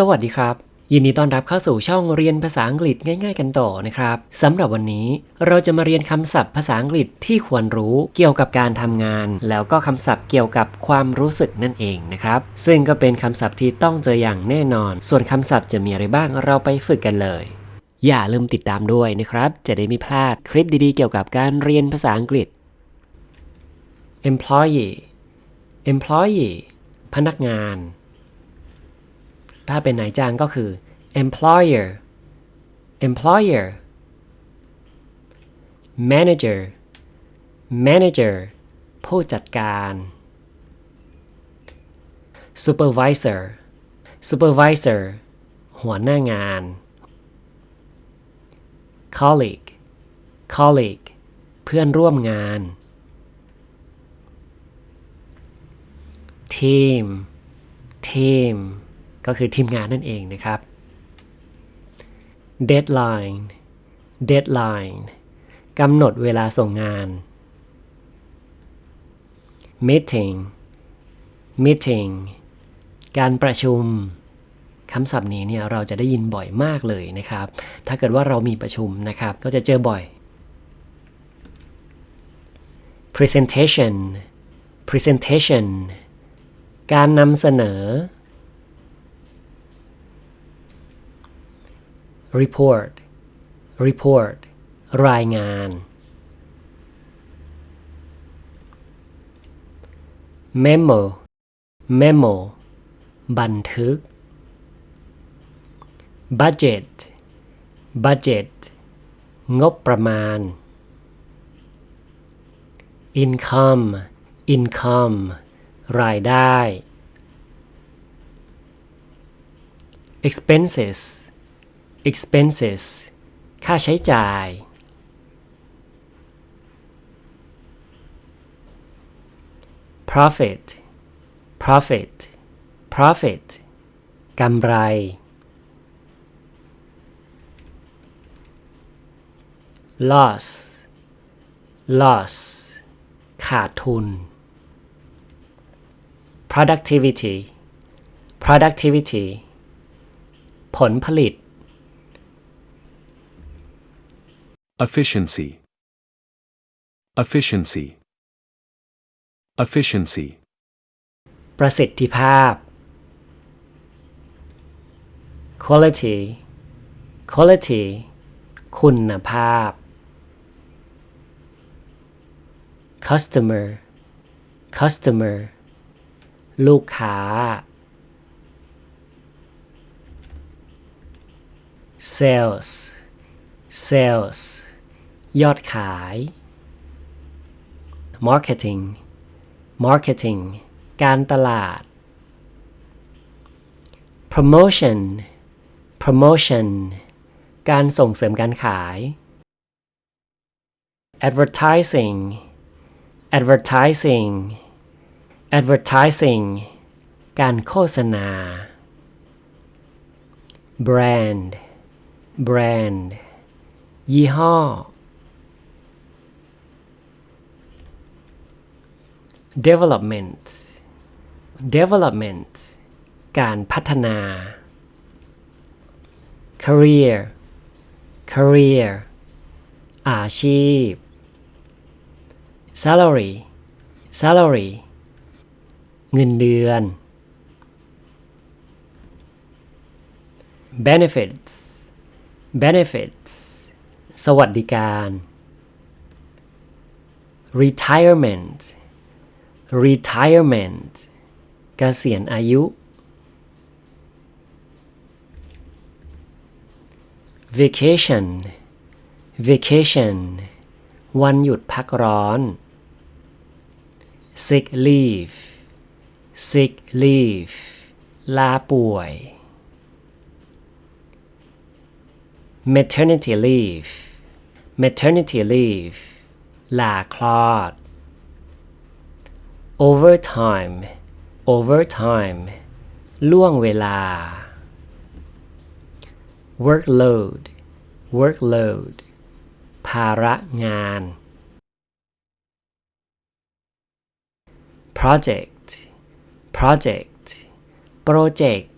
สวัสดีครับ ยินดีต้อนรับเข้าสู่ช่องเรียนภาษาอังกฤษง่าย ๆ กันต่อนะครับสำหรับวันนี้เราจะมาเรียนคำศัพท์ภาษาอังกฤษที่ควรรู้เกี่ยวกับการทำงาน แล้วก็คำศัพท์เกี่ยวกับความรู้สึกนั่นเองนะครับ ซึ่งก็เป็นคำศัพท์ที่ต้องเจออย่างแน่นอน ส่วนคำศัพท์จะมีอะไรบ้างเราไปฝึกกันเลย อย่าลืมติดตามด้วยนะครับ จะได้ไม่พลาดคลิปดีๆ เกี่ยวกับการเรียนภาษาอังกฤษ employee employee พนักงาน ถ้าเป็นนายจ้างก็คือ employer employer manager manager ผู้จัดการ supervisor supervisor หัวหน้างาน colleague colleague เพื่อนร่วมงาน team team ก็คือทีมงานนั่นเองนะครับ deadline deadline กำหนดเวลาส่งงาน meeting meeting การประชุมคำศัพท์นี้เนี่ยเราจะได้ยินบ่อยมากเลยนะครับ ถ้าเกิดว่าเรามีประชุมนะครับ ก็จะเจอบ่อย presentation presentation การนำเสนอ report report รายงาน memo memo บันทึก budget budget งบประมาณ income income รายได้ expenses expenses ค่าใช้จ่าย profit profit profit กำไร loss loss ขาดทุน productivity productivity ผลผลิต Efficiency. Efficiency. Efficiency. ประสิทธิภาพ quality quality คุณภาพ customer customer ลูกค้า sales sales ยอดขาย marketing marketing การตลาด promotion promotion การส่งเสริมการขาย advertising advertising advertising การโฆษณา brand brand ยี่ห้อ development development การพัฒนา career career อาชีพ salary salary เงินเดือน benefits benefits สวัสดิการ retirement retirement กเกษียณอายุ vacation vacation วันหยุดพักร้อน sick leave sick leave ลาป่วย maternity leave maternity leave ลาคลอด overtime overtime ล่วงเวลา workload workload ภาระงาน project project โปรเจกต์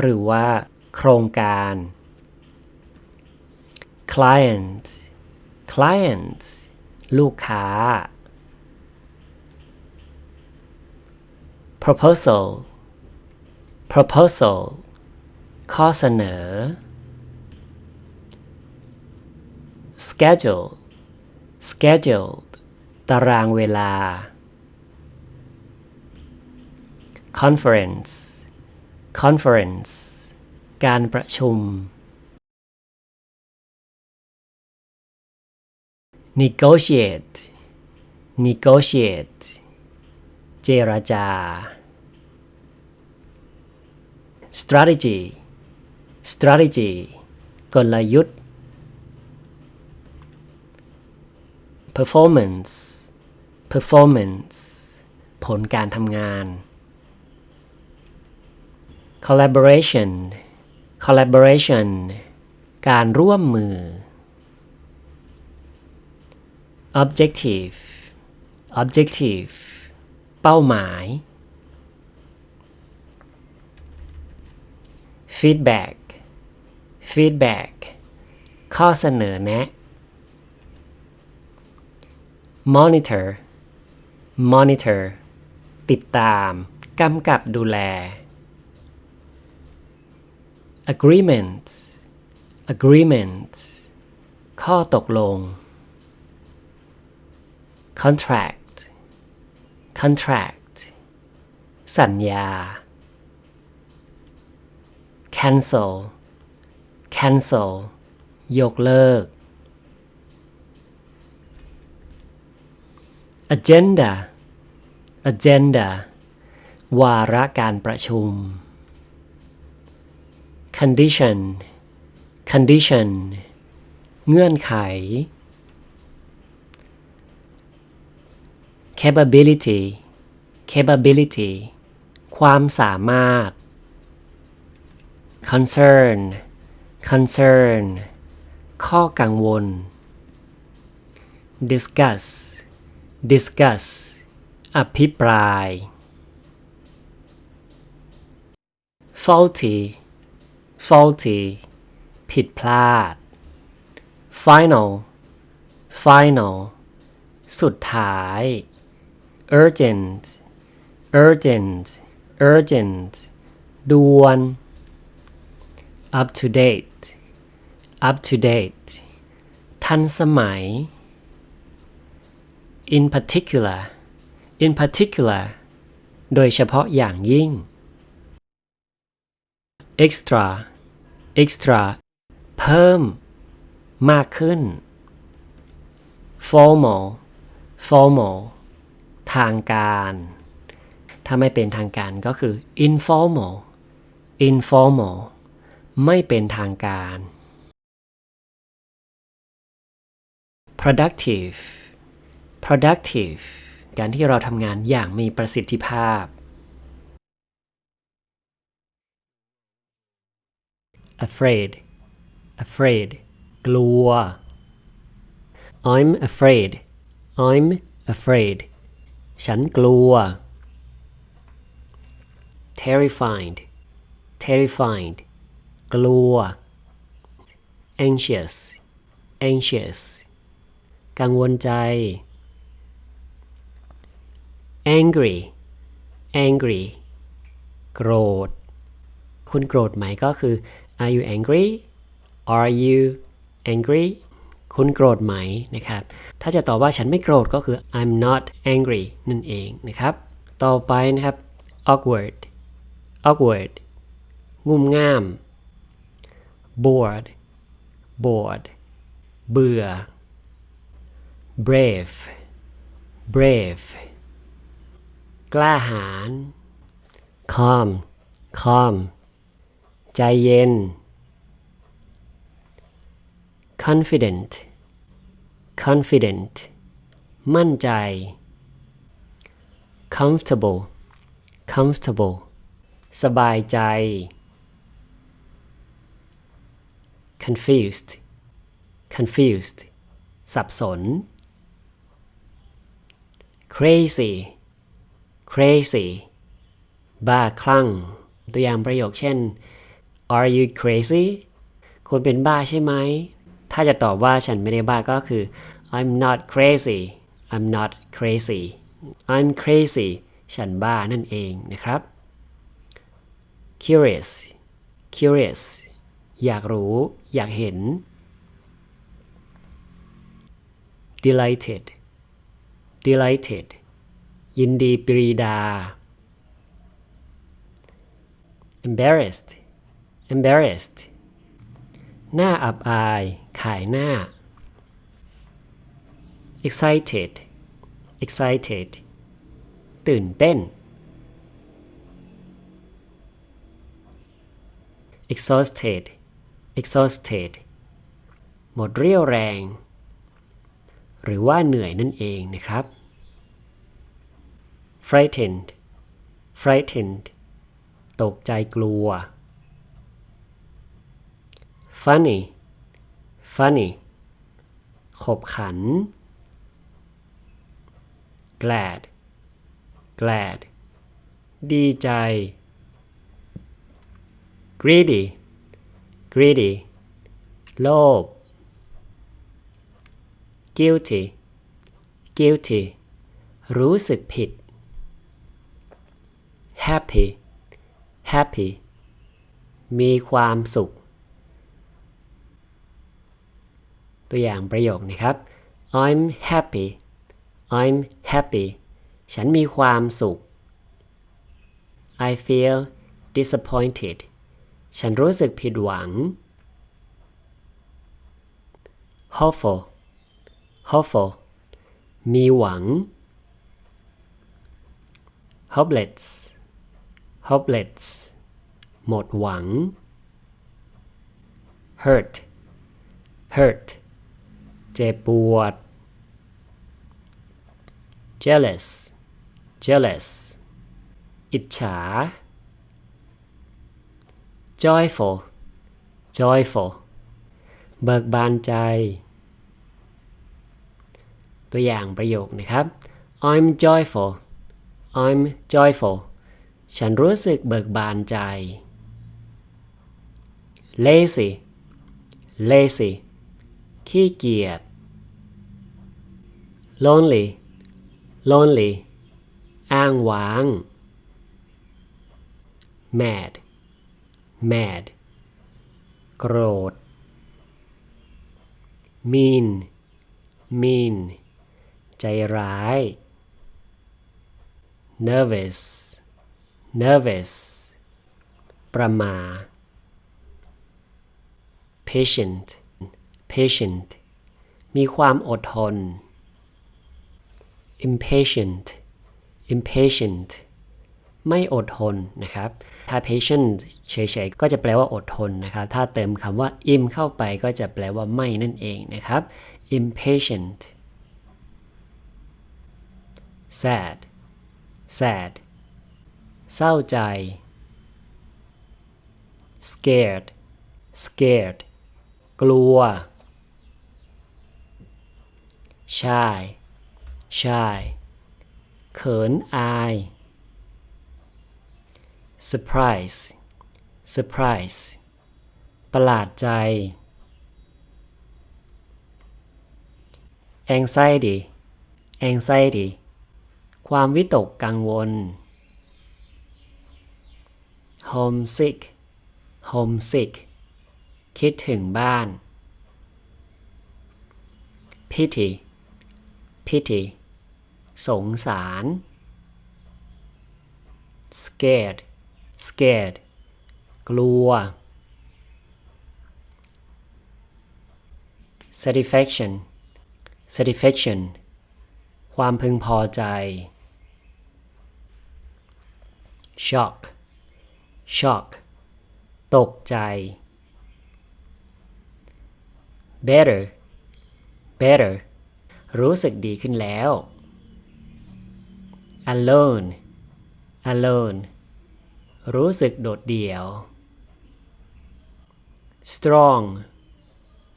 หรือว่า โครงการ client clients ลูกค้า proposal proposal ข้อเสนอ schedule scheduled ตารางเวลา conference conference การประชุม negotiate negotiate เจรจา strategy strategy กลยุทธ์ performance performance ผลการทำงาน collaboration collaboration การร่วมมือ objective objective เป้าหมาย feedback feedback ข้อเสนอแนะ monitor monitor ติดตาม กำกับดูแล agreement agreement ข้อตกลง contract contract สัญญา cancel cancel ยกเลิก agenda agenda วาระการประชุม condition condition เงื่อนไข capability capability ความสามารถ concern concern ข้อกังวล discuss discuss อภิปราย faulty faulty ผิดพลาด final final สุดท้าย urgent urgent urgent ด่วน up to date up to date ทันสมัย in particular in particular โดยเฉพาะอย่างยิ่ง extra extra เพิ่ม มากขึ้น formal formal ทางการ ถ้าไม่เป็นทางการก็คือ informal informal ไม่เป็นทางการ productive productive การที่เราทำงานอย่างมีประสิทธิภาพ afraid afraid กลัว I'm afraid I'm afraid ฉันกลัว terrified terrified กลัว anxious anxious กังวลใจ angry angry โกรธ คุณโกรธไหมก็คือ are you angry are you angry คุณโกรธไหมนะครับ ถ้าจะตอบว่าฉันไม่โกรธก็คือ I'm not angry นั่นเองนะครับ ต่อไปนะครับ awkward awkward งุ่มง่าม bored bored เบื่อ brave brave กล้าหาญ calm calm ใจเย็น confident confident มั่นใจ comfortable comfortable สบายใจ confused confused สับสน crazy crazy บ้าคลั่ง ตัวอย่างประโยคเช่น Are you crazy คุณเป็นบ้าใช่ไหม ถ้าจะตอบว่าฉันไม่ได้บ้าก็คือ I'm not crazy I'm not crazy I'm crazy ฉันบ้านั่นเองนะครับ curious curious อยากรู้ อยากเห็น delighted delighted ยินดีปรีดา embarrassed embarrassed หน้าอับอาย ขายหน้า excited excited ตื่นเต้น exhausted exhausted หมดเรี่ยวแรง หรือว่าเหนื่อยนั่นเองนะครับ frightened frightened ตกใจกลัว funny funny ขบขัน glad glad ดีใจ greedy greedy โลภ guilty guilty รู้สึกผิด happy happy มีความสุข ตัวอย่างประโยคนะครับ I'm happy I'm happy ฉันมีความสุข I feel disappointed ฉันรู้สึกผิดหวัง hopeful hopeful มีหวัง hopeless hopeless หมดหวัง hurt hurt เจ็บปวด jealous jealous อิจฉา joyful joyful เบิกบานใจ ตัวอย่างประโยคนะครับ I'm joyful I'm joyful ฉันรู้สึกเบิกบานใจ lazy lazy ขี้เกียจ lonely lonely อ้างว้าง mad mad โกรธ mean mean ใจร้าย nervous nervous ประมา patient patient มีความอดทน impatient impatient ไม่อดทนนะครับ ถ้า patient เฉยๆ ก็จะแปลว่าอดทนนะครับ ถ้าเติมคำว่า im เข้าไปก็จะแปลว่าไม่นั่นเองนะครับ impatient sad sad เศร้าใจ scared scared กลัว shy shy เขินอาย surprise surprise ประหลาดใจ anxiety anxiety ความวิตกกังวล homesick homesick คิดถึงบ้าน pity pity สงสาร scared scared กลัว satisfaction satisfaction ความพึงพอใจ shock shock ตกใจ better better รู้สึกดีขึ้นแล้ว alone alone รู้สึกโดดเดี่ยว strong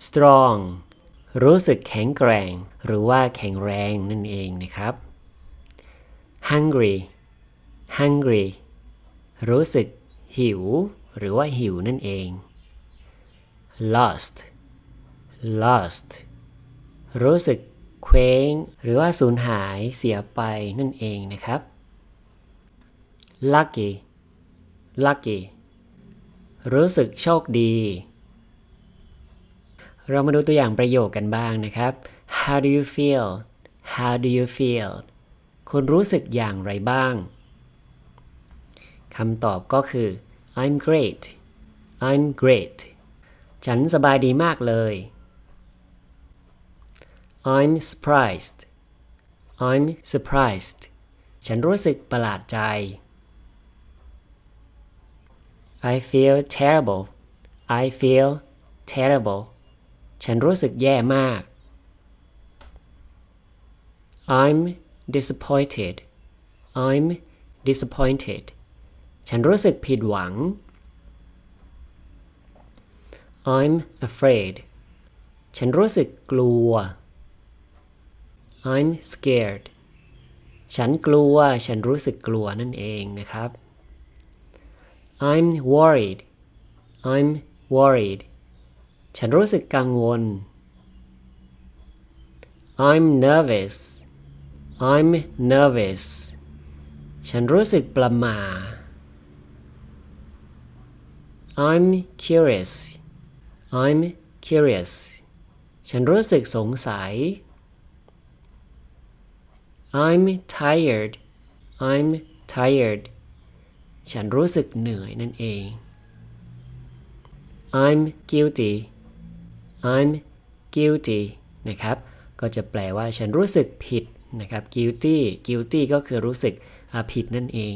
strong รู้สึกแข็งแกร่ง หรือว่าแข็งแรงนั่นเองนะครับ hungry hungry รู้สึกหิว หรือว่าหิวนั่นเอง lost lost รู้สึก เคว้ง หรือว่าสูญหายเสียไปนั่นเองนะครับ lucky lucky รู้สึกโชคดี เรามาดูตัวอย่างประโยคกันบ้างนะครับ How do you feel How do you feel คุณรู้สึกอย่างไรบ้างคำตอบก็คือ I'm great I'm great ฉันสบายดีมากเลย I'm surprised I'm surprised ฉันรู้สึกประหลาดใจ I feel terrible I feel terrible ฉันรู้สึกแย่มาก I'm disappointed I'm disappointed ฉันรู้สึกผิดหวัง I'm afraid ฉันรู้สึกกลัว I'm scared ฉันกลัว ฉันรู้สึกกลัวนั่นเองนะครับ I'm worried I'm worried ฉันรู้สึกกังวล I'm nervous I'm nervous ฉันรู้สึกประหม่า I'm curious I'm curious ฉันรู้สึกสงสัย I'm tired I'm tired ฉันรู้สึกเหนื่อยนั่นเอง I'm guilty I'm guilty นะครับ ก็จะแปลว่าฉันรู้สึกผิดนะครับ guilty guilty ก็คือรู้สึกผิดนั่นเอง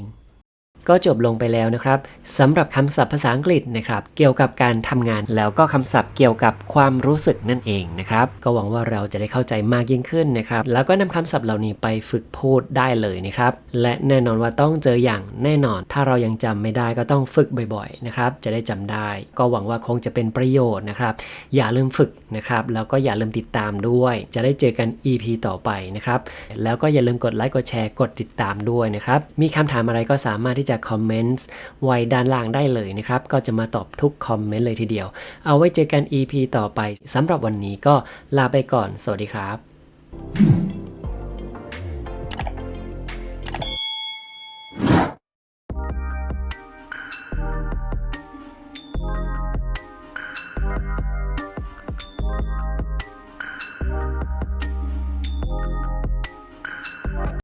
ก็จบลงไปแล้วนะครับสำหรับคำศัพท์ภาษาอังกฤษนะครับ เกี่ยวกับการทำงานแล้วก็คำศัพท์เกี่ยวกับความรู้สึกนั่นเองนะครับ ก็หวังว่าเราจะได้เข้าใจมากยิ่งขึ้นนะครับ แล้วก็นำคำศัพท์เหล่านี้ไปฝึกพูดได้เลยนะครับ และแน่นอนว่าต้องเจออย่างแน่นอน ถ้าเรายังจำไม่ได้ก็ต้องฝึกบ่อยๆนะครับ จะได้จำได้ ก็หวังว่าคงจะเป็นประโยชน์นะครับ อย่าลืมฝึกนะครับ แล้วก็อย่าลืมติดตามด้วย จะได้เจอกัน EP ต่อไปนะครับ แล้วก็อย่าลืมกดไลค์ กดแชร์ กดติดตามด้วยนะครับ มีคำถามอะไรก็สามารถที่จะคอมเมนต์ไว้ด้านล่างได้เลยนะครับ ก็จะมาตอบทุกคอมเมนต์เลยทีเดียว เอาไว้เจอกัน EP ต่อไปสำหรับวันนี้ก็ลาไปก่อน สวัสดีครับ